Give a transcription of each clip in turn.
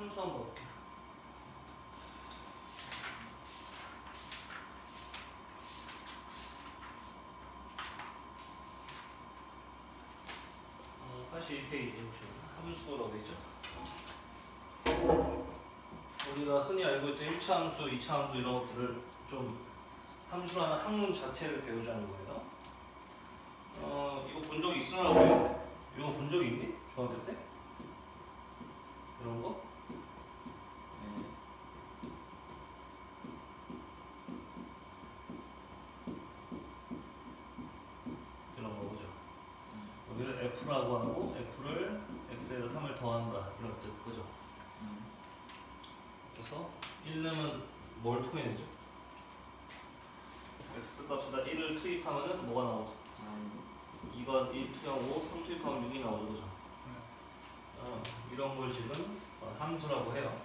함수 한번 볼게요. 어, 82페이지 보시면 함수라고 되죠. 우리가 흔히 알고 있던 1차 함수, 2차 함수 이런 것들을 좀 함수라는 학문 자체를 배우자는 거예요. 어, 이거 본 적 있으라고 했는데 이거 본 적 있니? 중학교 때? 이런 거? 네. 이런 거 보죠. 음. 여기를 f라고 하고 f를 x에다 3을 더한다 이런 뜻 그죠? 음. 그래서 1름은 뭘 토해내죠? x 값에다 1을 투입하면 은 뭐가 나오죠? 4인 2가 2 투영하고 3 투입하면 6이 나오죠 그죠? 어, 이런 걸 지금 어, 함수라고 해요.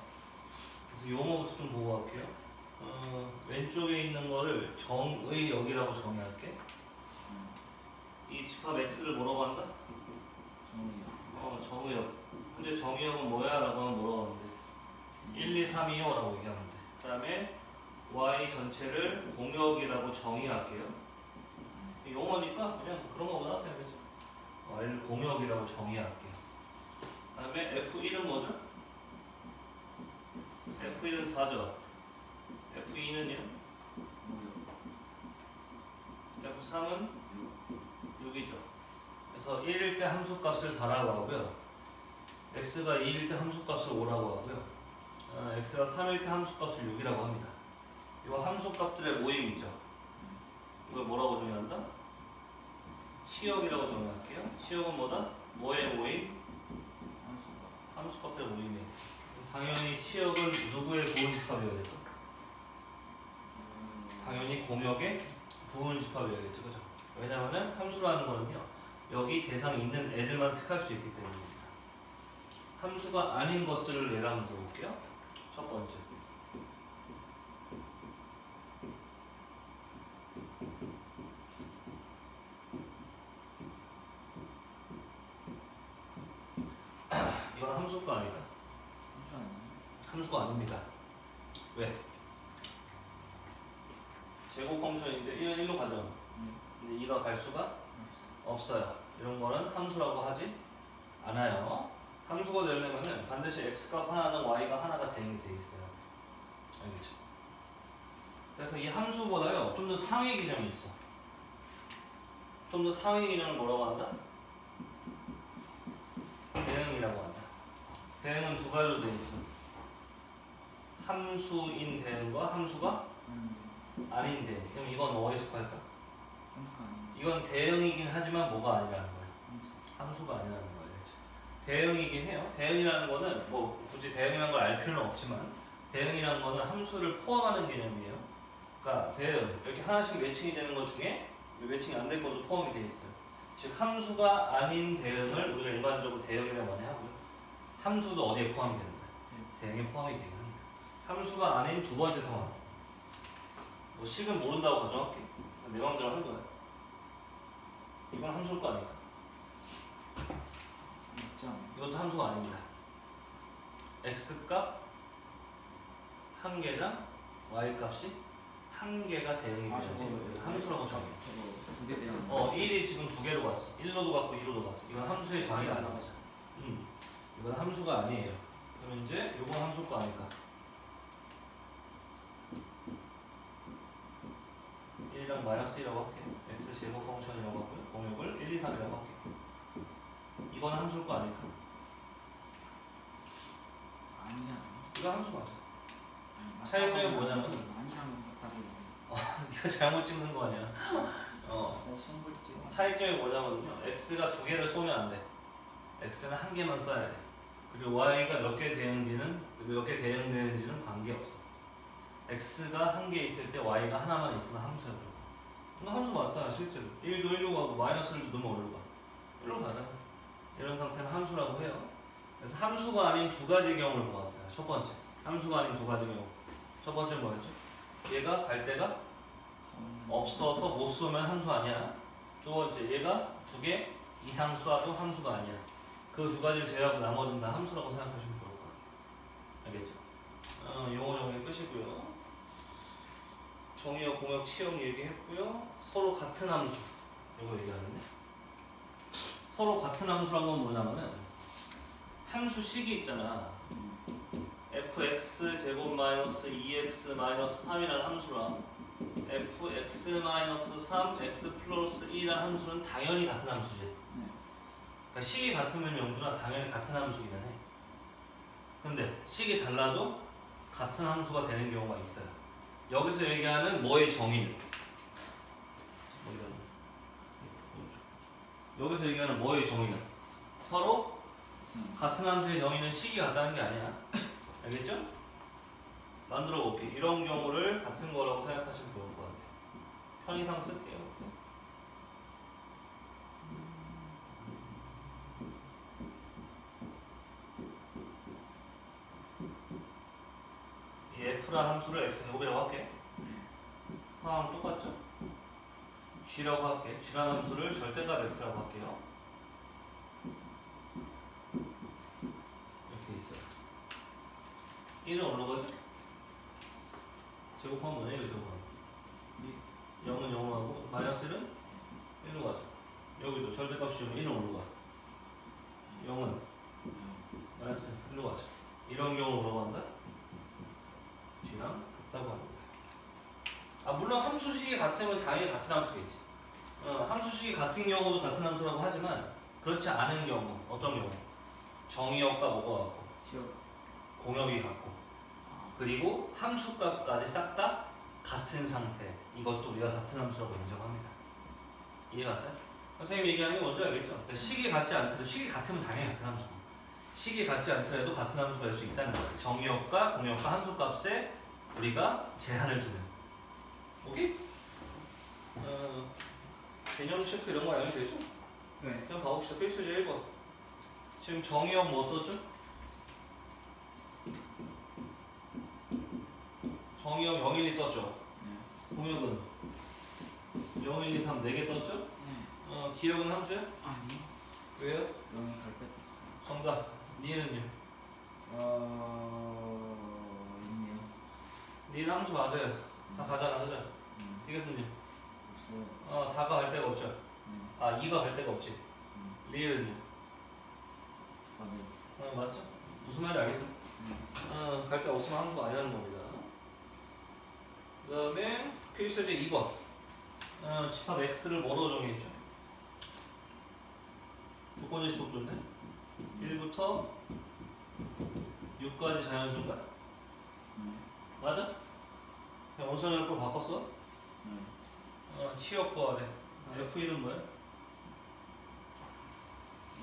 그래서 용어부터 좀 보고 갈게요. 어, 왼쪽에 있는 거를 정의 역이라고 정의할게. 음. 이 집합 x를 뭐라고 한다? 정의요 어, 정의역. 근데 정의역은 뭐야? 라고 하면 뭐라고 하면 돼? 1, 2, 3, 2, 5라고 얘기하면 돼. 그 다음에 y 전체를 공역이라고 정의할게요. 음. 용어니까 그냥 그런 거보다 생각해죠. y를 공역이라고 정의할게요. 그 다음에 f1은 뭐죠? f1은 4죠. f2는요? 뭐요 f3은 6 6이죠. 그래서 1일 때 함수값을 4라고 하고요. x가 2일 때 함수값을 5라고 하고요. 어, x가 3일 때 함수값을 6이라고 합니다. 이거 함수값들의 모임 있죠. 이걸 뭐라고 정의한다? 치역이라고 정의할게요. 치역은 뭐다? 뭐의 모임? 함수가 함수값들의 모임이에요. 당연히 치역은 누구의 부분집합이어야겠죠? 음. 당연히 공역의 부분집합이어야겠죠, 그죠? 왜냐하면 함수라는 거는요, 여기 대상이 있는 애들만 택할 수 있기 때문입니다. 함수가 아닌 것들을 예를 한번 들어볼게요. 첫 번째. 이건 함수가 아니다. 함수 아니에요? 함수가 아닙니다. 왜? 제곱 펑션인데 1은 1로 가죠. 네 근데 2가 갈 수가 없어요 없어요. 이런 거는 함수라고 하지 않아요. 함수가 되려면은 반드시 x값 하나는 y가 하나가 대응이 돼 있어요. 알겠죠? 그래서 이 함수보다요 좀 더 상위 개념이 있어. 좀 더 상위 개념을 뭐라고 한다? 대응이라고 한다. 대응은 두 가지로 돼 있어. 함수인 대응과 함수가 음. 아닌 대응. 그럼 이건? 함수 아니에요 이건 대응이긴 하지만 뭐가 아니라는. 함수 함수가 아니라는 거 알겠죠? 대응이긴 해요. 대응이라는 거는 뭐 굳이 대응이라는 걸 알 필요는 없지만 대응이라는 거는 함수를 포함하는 개념이에요. 그러니까 대응 이렇게 하나씩 매칭이 되는 것 중에 매칭이 안될 것도 포함이 돼 있어요. 즉 함수가 아닌 대응을 우리가 일반적으로 대응이라고 많이 하고요. 함수도 어디에 포함이 되는 거예요? 대응에 포함이 되긴 합니다. 함수가 아닌 두 번째 상황. 뭐 식은 모른다고 가정할게. 내 마음대로 하는 거야. 이건 함수일 거 아닐까? 이것도 함수가 아닙니다. x값 한 개랑 y 값이 한 개가 대응이 아 돼야지 저거 함수라고 정해. 두개 배웠는데 어 1이 지금 두 개로 갔어. 1로도 갔고 2로도 갔어. 이건 함수의 정의가 안 아니야. 음, 이건 함수가 아니에요. 그럼 이제 이건 함수일 거 아닐까? 1이랑 마이너스 1이라고 할게. x 제곱 펑션이라고 하고요. 공역을 1, 2, 3이라고 할게. 이건 함수일 거 아닐까? 아니잖아요 이거 함수 맞아. 아니, 차이점이 뭐냐면- 아니라는 것 같다고 어, 네가 잘못 찍는 거 아니야? 어, 내 찍어 차이점이 뭐냐면요. x가 두 개를 쏘면 안 돼. x는 한 개만 써야 돼. 그리고 y가 몇 개 대응되는 몇 개 대응되는지는 관계 없어. x가 한 개 있을 때 y가 하나만 있으면 함수야. 이거 함수 맞다 실제로. 1도 1로 가고 마이너스 1도 넣으면 어디로 가? 1로 가잖아. 이런 상태는 함수라고 해요. 그래서 함수가 아닌 두 가지 경우를 보았어요. 첫 번째. 함수가 아닌 두 가지 경우. 첫 번째 뭐였죠? 얘가 갈 데가 없어서 못 쏘면 함수 아니야. 두 번째, 얘가 두 개 이상 쏴도 함수가 아니야. 그 두 가지를 제외하고 나머지는 다 함수라고 생각하시면 좋을 것 같아요. 알겠죠? 어, 용어 정리 끝이고요. 정의어 공역 시험 얘기했고요. 서로 같은 함수. 이거 얘기하는데. 서로 같은 함수란 건 뭐냐면은 함수식이 있잖아. fx 제곱 마이너스 2x 마이너스 3이라는 함수랑 fx 마이너스 3 x 플러스 2라는 함수는 당연히 같은 함수지. 네. 그러니까 식이 같으면 영준아 당연히 같은 함수기는 해. 근데 식이 달라도 같은 함수가 되는 경우가 있어요. 여기서 얘기하는 뭐의 정의는 뭐 이런 여기서 얘기하는 뭐의 정의는 서로 음. 같은 함수의 정의는 식이 같다는 게 아니야. 알겠죠? 만들어 볼게. 이런 경우를 같은 거라고 생각하시면 좋을 것 같아요. 편의상 쓸게요. 이 f란 함수를 x제곱이라고 할게. 상황 똑같죠? G라고 할게. g란 함수를 절대값 x라고 할게요. 이렇게 있어요. 1은 어디로 가죠? 제곱하면 뭐냐 이거 제곱하면 이 0은 0으로 하고 마이너스 1은 1로 가죠 여기도 절대값 씌우면 1은 어디로 가? 0은 마이너스 1로 가죠 이런 경우 뭐라고 한다? g랑 같다고 거야 아 물론 함수식이 같으면 당연히 같은 함수겠지 어, 함수식이 같은 경우도 같은 함수라고 하지만 그렇지 않은 경우 어떤 경우? 정의역과 뭐가 같고. 공역이 같고 아. 그리고 함수값까지 싹 다 같은 상태. 이것도 우리가 같은 함수라고 인정합니다. 이해갔어요? 선생님이 얘기하는 게 뭔지 알겠죠? 그러니까 식이 같지 않더라도 식이 같으면 당연히 같은 함수고 식이 같지 않더라도 같은 함수가 될 수 있다는 거예요. 정의역과 공역과 함수값에 우리가 제한을 두는. 오케이? 어, 개념 체크 이런 거 알면 되죠? 네. 그냥 봐봅시다. 필수제 1번. 지금 정의역 뭐 떴죠? 정의역 0, 1, 2 떴죠? 네. 공역은 0, 1, 2, 3 4개 떴죠? 네. 어, 기억은 함수야? 아니. 왜요? 영이 갈 때도 있어요. 정답. 니은은요? 어 있네요. 니은 함수 맞아요. 다 가잖아, 그죠? 음. 디귿은요? 없어요. 어, 4가 갈 데가 없죠? 네. 아, 2가 갈 데가 없지? 음. 리을은요? 맞아요. 어, 맞죠? 무슨 말인지 알겠어? 음. 어, 갈데 없으면 함수가 아니라는 겁니다. 그 다음에 필수제 2번. 어, 집합 x를 뭐로 정의했죠? 조건의 시복도인데 1부터 6까지 자연수인가? 네. 맞아? 그냥 원선을 또 바꿨어? 네. 어, 치역 구하래. F1은 뭐야?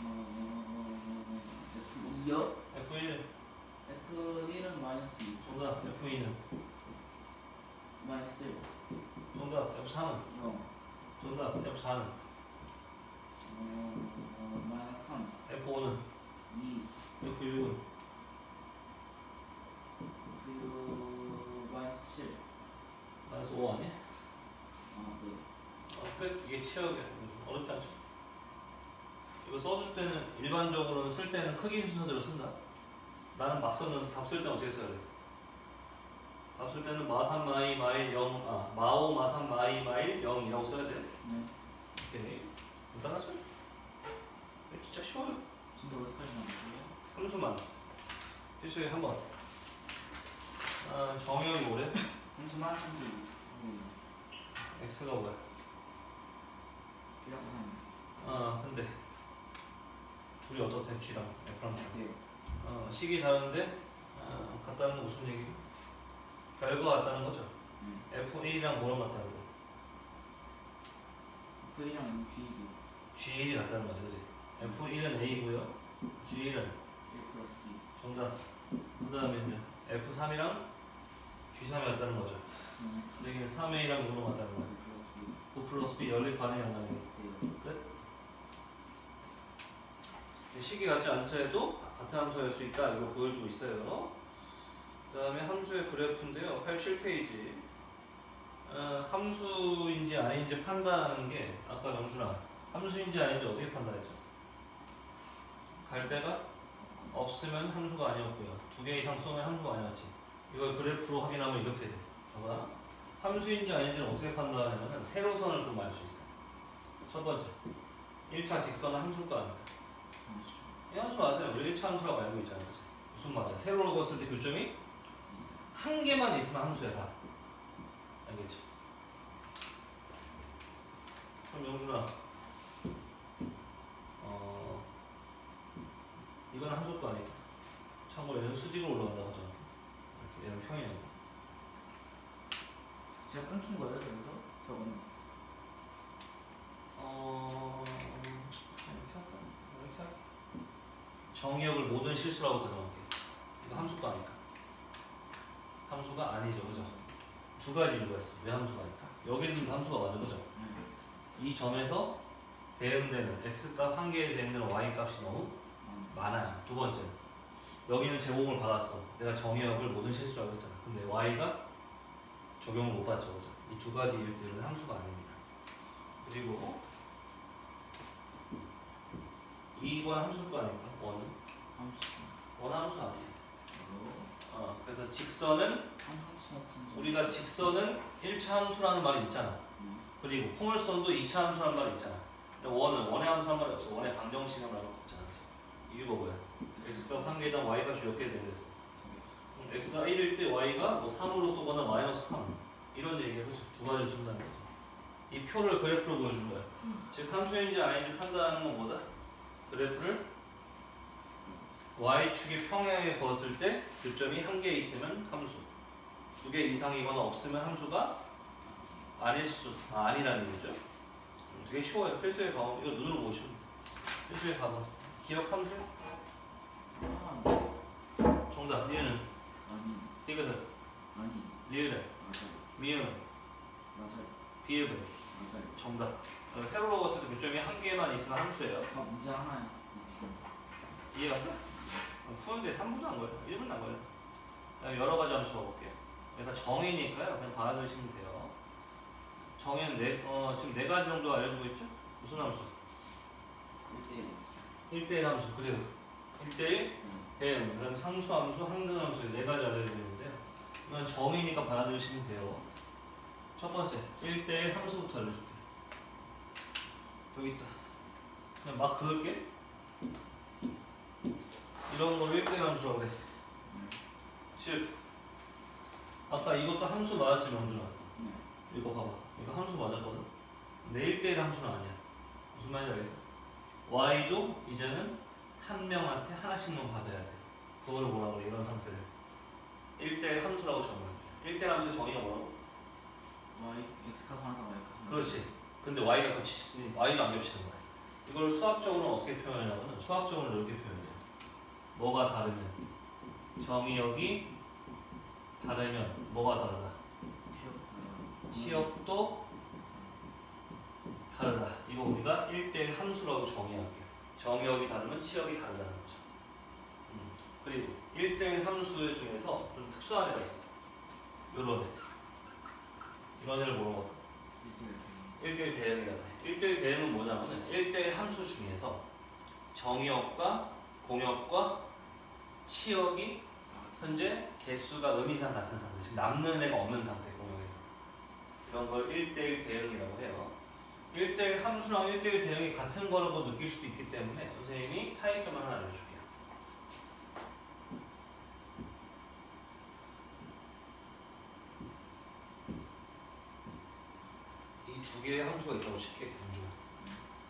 어, F2요? F1 F1은 마이너스 2. 정답 F2는 마이너스 1. 정답 F3은 0. 정답 F4는 어, 어, 마이너스 3. F5는 2. F6은 그리고 마이너스 7. 마이너스 5 아니야? 끝. 이게 치역이야. 어렵지 않죠? 이거 써줄 때는 일반적으로는 쓸 때는 크기 순서대로 쓴다. 나는 막 썼는데 답쓸 때는 어떻게 써야 돼? 답 쓸 때는 마삼 마이 마일 0, 아 마오 마삼 마이 마일 0이라고 써야 돼. 네. 오케이. 간단하죠? 진짜 쉬워요. 진짜 어디까지 나왔어요? 함수만. 필수에 한 번. 아, 정의역이 뭐래? 한수만 한수 x가 뭐야? 아, 근데 둘이 어떻대? g랑 f랑 g. 네. 어, 식이 다른데 어, 같다는 건 무슨 얘기죠? 별거 같다는 거죠. 네. F1이랑 뭐랑 같다는 거? V랑 G이고 G1이 같다는 거죠, 그지? F1은 A고요, G1은 1 플러스 B. 정답. 그 다음에는 F3이랑 G3이 같다는 거죠. 네. 여기는 3A랑 뭐랑 같다는 1 거야? 플러스 B. 9 플러스 B 연립 반응이란 말이에 요. 네. 식이 같지 않더라도 같은 함수일 수 있다 이거 보여주고 있어요. 그 다음에 함수의 그래프인데요. 87페이지. 어, 함수인지 아닌지 판단하는 게 아까 영준아 함수인지 아닌지 어떻게 판단했죠? 갈 데가 없으면 함수가 아니었고요. 두 개 이상 쏘면 함수가 아니었지. 이걸 그래프로 확인하면 이렇게 돼. 봐봐. 함수인지 아닌지는 어떻게 판단하냐면은 세로선을 그으면 알수 있어요. 첫 번째, 1차 직선은 함수가 아니까. 함수 이 함수 맞아요. 우리 1차 함수라고 알고 있잖아요. 그치? 무슨 말이야? 세로로 그었을 때 교점이. 한 개만 있으면 함수야 다. 알겠지? 그럼 영준아, 어 이건 함수가 아니까. 참고로 얘는 수직으로 올라간다고 하잖아. 이렇게 얘는 평이야. 제가 끊긴 거예요 여기서? 저거는 정의역을 모든 실수라고 가정할게. 이거 함수가 아니까. 함수가 아니죠, 그죠? 두 가지 이유가 있어. 왜 함수가 아닐까? 여기는 함수가 맞아, 그죠? 네. 이 점에서 대응되는 x 값 한 개에 대응되는 y 값이 너무 아, 많아요. 두 번째는 여기는 제공을 받았어. 내가 정의역을 모든 실수라고 했잖아. 근데 y가 적용을 못 받죠, 그죠? 이 두 가지 이유 때문에 함수가 아닙니다. 그리고 2번 함수가 아닐까? 원은 함수 원 함수 아니에요. 어, 그래서 직선은 함수 같은 우리가 직선은 1차 함수라는 말이 있잖아. 음. 그리고 포물선도 2차 함수라는 말이 있잖아. 근데 원은 원의 함수란 말이 없어. 원의 방정식이라는 말이 없잖아. 이유가 뭐야? x값 한 개당 y 값이 몇 개 되겠어? x가 1일 때 y가 뭐 3으로 쏘거나 마이너스 3 이런 얘기를 그죠? 두 가지를 쓴다는 거죠. 이 표를 그래프로 보여준 거야. 즉 함수인지 아닌지 판단하는 건 뭐다? 그래프를 y축의 평행에 그었을 때 교점이 한 개 있으면 함수 두 개 이상이거나 없으면 함수가 아닐 수 아, 아니라는 얘기죠. 음, 되게 쉬워요. 필수의 방법 이거 눈으로 보시면 돼. 필수의 방법 기억 함수. 정답. 리은은? 아니. 이것은? 아니. 리은은? 맞아요. 미음은? 맞아요. 비읍은? 맞아요. 정답 어, 세로로 그었을 때 교점이 한 개만 있으면 함수예요. 다 문제 하나야 미친 이해갔어? 어, 푸는데 3분도 안 걸려. 1분도 안 걸려. 그다음에 여러 가지 함수 봐볼게요. 일단 정의니까요. 그냥 받아들이시면 돼요. 정의는 네, 어, 지금 네 가지 정도 알려주고 있죠? 무슨 함수? 1대1 1대1 함수, 그리고 1대1 네. 대응, 그 다음에 상수 함수, 항등 함수 네 가지 알려주고 있는데요. 이건 정의니까 받아들이시면 돼요. 첫 번째, 1대1 함수부터 알려줄게요. 여기 있다. 그냥 막 그을게. 이런 거를 1대1 함수라고 그래. 즉 아까 이것도 함수 맞았지 명준아 네. 이거 봐봐 이거 함수 맞았거든 근데 1대1 함수는 아니야 무슨 말인지 알겠어? y도 이제는 한 명한테 하나씩만 받아야 돼 그거를 뭐라고 그래 이런 상태를 1대1 함수라고 정의할게 1대1 함수의 정의가 뭐라고? y x값 하나 더 y 값 그렇지 근데 y가 겹치 y도 안 겹치는 거야 이걸 수학적으로 어떻게 표현하냐면 수학적으로 이렇게 표현해요 뭐가 다르면 정의역이 다르면 뭐가 다르다 시역도 다르다. 이거 우리가 1대1 함수라고 정의할게요. 정의역이 다르면 치역이 다르다는 거죠. 음, 그리고 1대1 함수 중에서 좀 특수한 애가 있어. 요런 애. 이런 애를 뭐라고 할까? 1대1 대응이라고 해. 1대1 대응은 뭐냐면은 1대1 함수 중에서 정의역과 공역과 치역이 현재 개수가 의미상 같은 상태, 지금 남는 애가 없는 상태 공역에서 이런 걸 1대1 대응이라고 해요. 1대1 함수랑 1대1 대응이 같은 거라고 느낄 수도 있기 때문에 선생님이 차이점을 하나 알려줄게요. 이 두 개의 함수가 있다고 칠게 공주.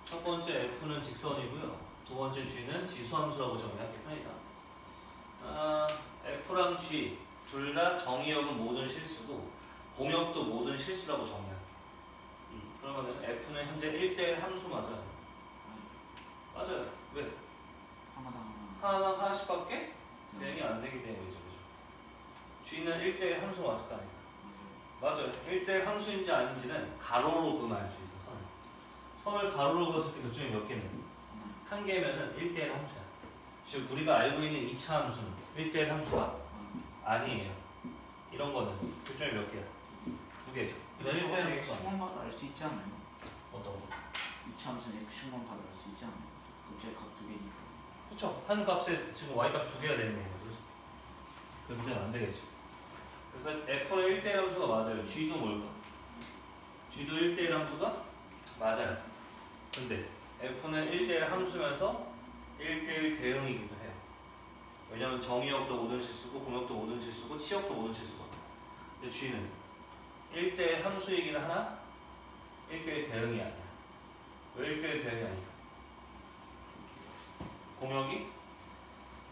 첫 번째 f는 직선이고요. 두 번째 g는 지수함수라고 정의할게 편의상. 아, F랑 G 둘 다 정의역은 모든 실수고 공역도 모든 실수라고 정의할게. 음, 그러면은 F는 현재 1대1 함수 맞아요. 맞아요. 왜? 하나당 하나 하나씩밖에 대응이 안 되기 때문이죠. 그죠? G는 1대1 함수 맞을 거 아니까. 맞아요 맞아요. 1대1 함수인지 아닌지는 가로로 그으면 알수 있어. 선을. 선을 가로로 그었을 때 교점이 몇 개면? 한 개면은 1대1 함수야. 즉 우리가 알고 있는 2차 함수는 1대1 함수가 아니에요. 이런 거는 교점이 몇 개야? 두 개죠. 이건 1대1 함수가 아니야. x축만 봐도 알수 있지 않아요? 어떤 거? 이차 함수는 x축만 봐도 알수 있지 않아요? 갑자기 값두 개니까 그렇죠. 한 값에 지금 y 값 두 개가 되는 거죠. 그렇게 되면 안 되겠죠. 그래서 F는 1대1 함수가 맞아요. G도 뭘까? G도 1대1 함수가 맞아요. 근데 F는 1대1 함수면서 1대1 대응이기도 해요. 왜냐면 정의역도 모든 실수고 공역도 모든 실수고 치역도 모든 실수거든. 근데 G는 1대1 함수이긴 하나 1대1 대응이 아니야. 왜 1대1 대응이 아니야? 공역이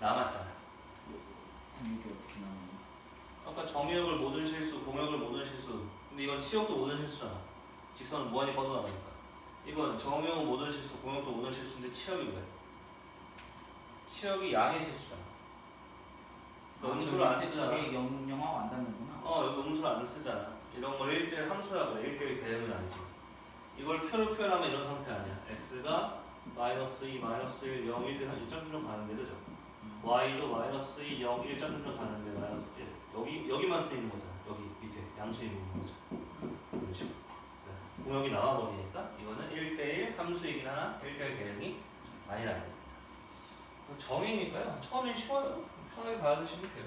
남았잖아. 이게 어떻게 나오냐? 아까 정의역을 모든 실수, 공역을 모든 실수. 근데 이건 치역도 모든 실수잖아. 직선은 무한히 뻗어나가니까. 이건 정의역 모든 실수, 공역도 모든 실수인데 치역이 왜? 치역이 양의 실수잖아. 너 음수를 안 쓰잖아. 영 영하고 안 닿는구나. 어, 여기 음수를 안 쓰잖아. 이런 걸 1대1 함수라 그래. 1대1 대응은 아니지. 이걸 표로 표현하면 이런 상태 아니야. x가 마이너스 2, 마이너스 1, 0, 1, 1점점 가는데 그죠? 음. y도 마이너스 2, 0, 1점점 가는데 마이너스 1. 여기 여기만 쓰이는 거잖아. 여기 밑에 양수에 있는 거죠. 이런 식으로. 네. 공역이 나와버리니까 이거는 1대1 함수이긴 하나 1대1 대응이 아니라는 겁니다. 그래서 정의니까요. 처음엔 쉬워요. 편하게 받아주시면 돼요.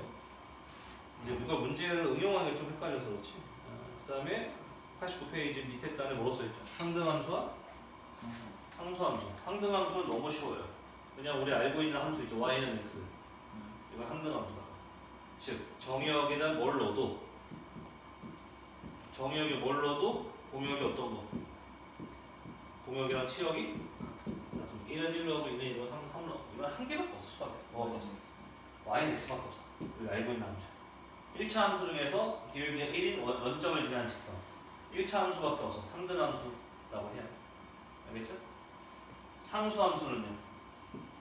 이제 누가 문제를 응용하는 게 좀 헷갈려서 그렇지. 그 다음에 89페이지 밑에 단에 뭐로 써있죠? 상등함수와 상수함수. 상등함수는 너무 쉬워요. 그냥 우리 알고 있는 함수 있죠. y는 x. 음. 이걸 항등함수다. 즉 정의역에다 뭘 넣어도 정의역에 뭘 넣어도 공역이 어떤 거? 공역이랑 치역이 같은 거. 1은 1로 하고 2는 1로 3, 3로 이건 한 개밖에 없어 수학에서. 뭐가 없어? y는 x밖에 없어. 우리가 알고 있는 함수. 1차 함수 중에서 기울기가 1인 원, 원점을 지나는 직선. 1차 함수밖에 없어. 항등함수라고 해요. 알겠죠? 상수 함수는요.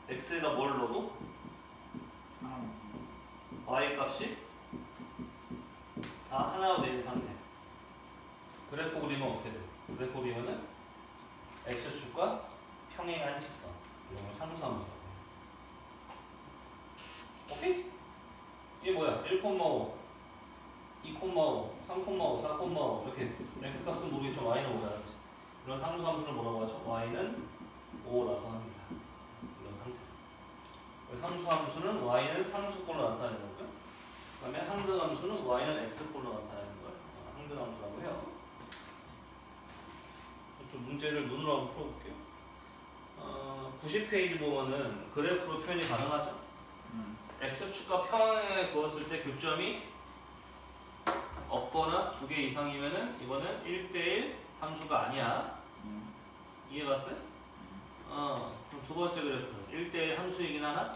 x에다 뭘 넣어도 하 나. y 값이 다 하나로 되는 상태. 그래프 그리면 어떻게 돼? 그래프 그리면은 x축과 평행한 직선. 이런 걸 상수함수. 오케이? 이게 뭐야? 1,5, 2,5, 3,5, 4,5 이렇게 x 값은 모르겠지만 y는 5라 그지 이런 상수함수를 뭐라고 하죠? y는 5라고 합니다. 이런 상태. 상수 함수는 y는 상수꼴로 나타내는 거고요. 그다음에 항등 함수는 y는 x꼴로 나타내는 걸 어, 항등 함수라고 해요. 좀 문제를 눈으로 한번 풀어볼게요. 어, 90페이지 보면은 그래프로 표현이 가능하죠. 음. x축과 평행에 그었을 때 교점이 없거나 두 개 이상이면은 이거는 1대1 함수가 아니야. 음. 이해 갔어요? 어, 그럼 두 번째 그래프는 1대1 함수이긴 하나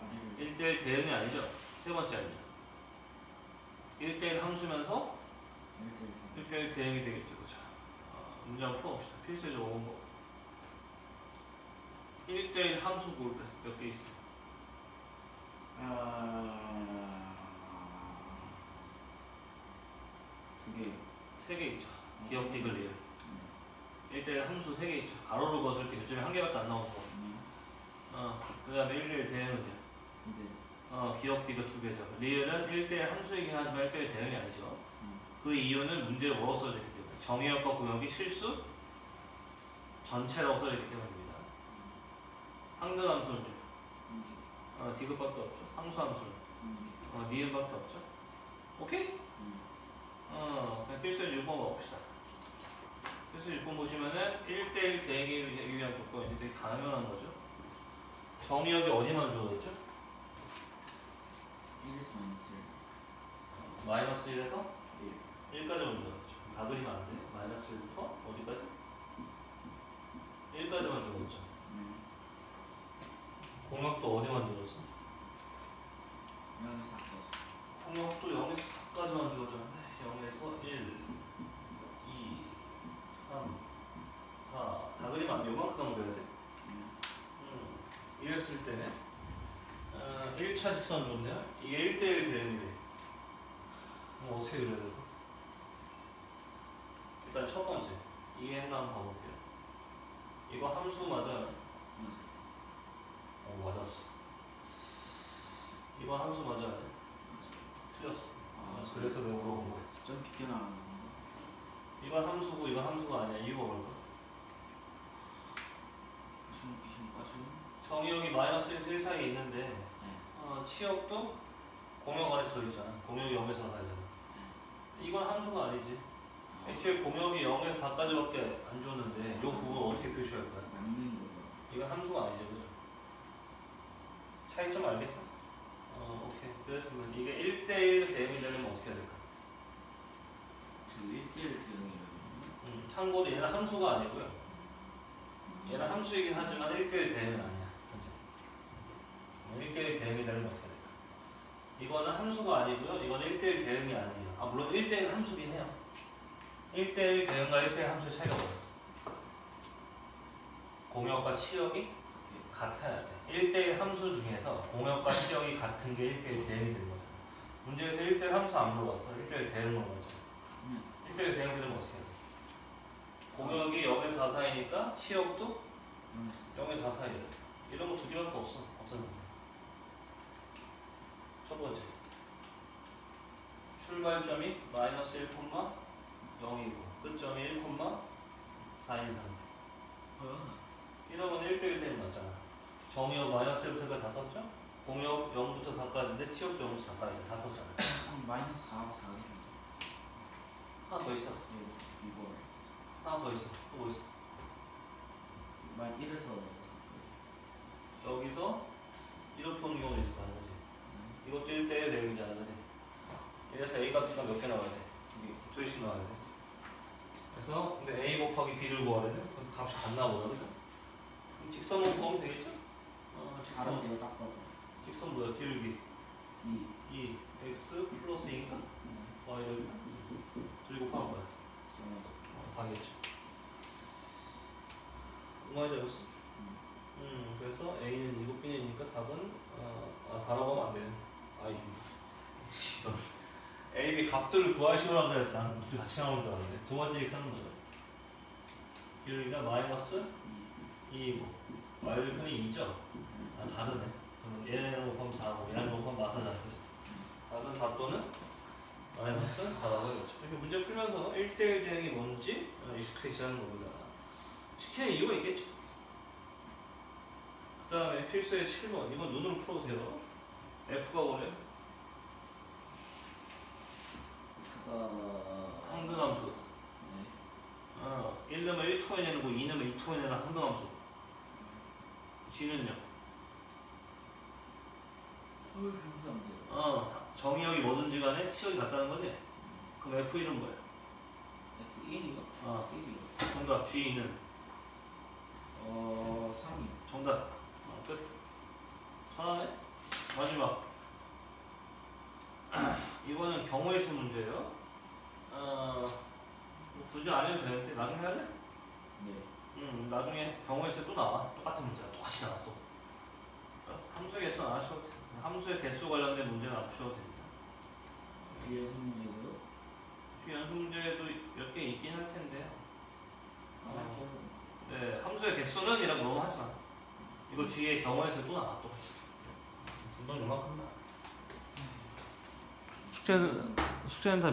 아래를 1대1 대응이 아니죠. 세 번째는요. 1대1 함수면서 이렇게 1대1 대응이 되겠죠. 그죠? 어, 문제 한번 풀어봅시다. 필수적 5번 거. 1대1 함수 고를 때몇개 있어? 두 개. 세개 있죠. 기억 디글리어. 음. 1대1 함수 세개 있죠. 가로로 그었을 때 교점이 한 개밖에 안 나오는 거. 음. 어, 그 다음에 1대1 대응은요. 어, 기억 디그 두 개죠. 리을은 1대1 함수이긴 하지만 1대1 대응이 아니죠. 음. 그 이유는 문제에 뭐로 써져 있기 때문에 정의역과 공역이 실수 전체라고 써져 있기 때문입니다. 항등함수는요. 음. 어, 디귿밖에 없죠. 상수 함수는 음. 어, 니은밖에 없죠. 오케이? 음. 어, 그냥 필수의 6번 봐봅시다. 필수 6번 보시면은 1대1 대응이 위한 조건인데 되게 당연한 거죠. 정의역이 어디만 주어졌죠? 1에서 마이너스 마이너스 1에서 1. 1까지만 주어졌죠. 다 그리면 안 돼. 마이너스 1부터 어디까지? 1까지만 주어졌죠. 음. 공역도 어디만 주어졌어? 여기서 아까지. 공역도 0에서 4까지만 주어졌는데 0에서 1, 2, 3, 4. 다 그리면 안 돼. 요만큼만 그려야 돼. 음. 음, 이랬을 때는 어, 1차 직선 좋네요. 이게 1대1 대응이래. 그럼 어떻게 그려야 되고? 일단 첫 번째 이해했나 한번 봐볼게요. 이거 함수 맞아요? 맞아. 어 맞았어. 이거 함수 맞아요? 맞아. 틀렸어. 아, 아, 그래서 내가 물어본 거야. 좀 비껴나가는 건가? 이건 함수고 이건 함수가 아니야. 이유가 뭘까? 이중 이중 빠중. 정의역이 마이너스 1에서 1 사이에 있는데 네. 어, 치역도 공역 안에 있잖아. 공역이 0에서 4잖아. 이건 함수가 아니지. 애초에 공역이 0에서 4까지밖에 안 줬는데 이 부분 어떻게 표시할 거야? 남는 거가 이건 함수가 아니죠, 그죠? 차이점 알겠어? 어, 오케이. 그랬으면 이게 1대1 대응이 되려면 어떻게 해야 될까? 그 1대1 대응이라면 음, 참고로 얘는 함수가 아니고요. 얘는 함수이긴 하지만 1대1 대응은 아니야. 현재. 1대1 대응이 되려면 어떻게 될까? 이거는 함수가 아니고요. 이거는 1대1 대응이 아니에요. 아, 물론 1대1 함수긴 해요. 1대1 대응과 1대1 함수의 차이가 뭐였어? 공역과 치역이 같아야 돼. 1대1 함수 중에서 공역과 치역이 같은 게 1대1 대응이 되는 거잖아. 문제에서 1대1 함수 안 물어봤어. 1대1 대응 물어봤잖아. 그러면 1대1 대응 되면 어떻게 돼? 공역이 0에서 4 사이니까 치역도 0에서 4 사이야. 이런 거 두 개밖에 없어. 없었는데. 첫 번째. 출발점이 마이너스 1, 0이고 끝점이 1, 4인 상태. 이러면 1대 1 대응 맞잖아. 정의역 마이너스 1부터 다 썼죠? 공역 0부터 4까지인데 치역도 0부터 4까지 다 썼잖아. 그럼 마이너스 4하고 4겠죠 하나 더 있어. 이거 하나 더 있어. 또 뭐 있어? 만 1에서 여기서 이렇게 오는 경우도 있을 거야, 그지? 이것도 1대1 대응이잖아, 그지? 이래서 A 값이가 몇 개 나와야 돼? 두개 두 개씩 나와야 돼. 그래서 근데 A 곱하기 B를 구하래 돼? 그 값이 같나 보다, 그죠? 그럼 직선으로 구하면 되겠죠? 어, 다른 직선. 데가 딱 봐도 직선 뭐야? 길기. 2 2 x 플러스 2인가? y를 둘이 곱하면 뭐야? 어, 4겠지. 얼마 잡았어? 음, 그래서 A는 2곱 B니까 답은 어, 아 4라고 하면 안 되네. 아이. A, B 값들을 구하시오라고 해야지 나는 둘이 같이 나오는 줄 알았는데 두 번째 익사는 뭐죠? 길이가 마이너스 2이고 y를 편이 2죠? 아 다르네. 그럼 얘는 곱하면 4고 얘는 곱하면 마사잖아. 답은 4 또는 마이너스 4라고 해야죠. 이렇게 문제 풀면서 1대1 대응이 뭔지 어, 익숙해지는 거보다 시키는 이유가 있겠죠. 그 다음에 필수의 7번 이건 눈으로 풀어보세요. F가 뭐래? 그가 항등함수. 네 어, 1 넣으면 1토해내는 거, 2 넣으면 2토해내는 항등함수. G는요? 항상 이제 어, 사- 정의역이 뭐든지 간에 치역이 같다는 거지? 그럼 F1은 뭐야? F1이요? 어, 1이요? 정답 G는 어 3이요 정답. 어, 끝. 잘하네. 마지막. 이거는 경우의 수 문제예요. 어, 뭐 굳이 안 해도 되는데 나중에 할래? 네 음, 나중에 경우의 수 또 나와. 똑같은 문제가 똑같이 나와 또. 함수의 개수 안 하셔도 돼. 함수의 개수 관련된 문제는 안 푸셔도 됩니다. 그 연습 문제고요 뒤 연수 문제도 몇 개 있긴 할 텐데요. 아 어. 네, 함수의 개수는 이라고 너무 하지 마. 이거 뒤에 경우에서 또 나와 또. 금방 요만큼 나. 숙제는 숙제는 다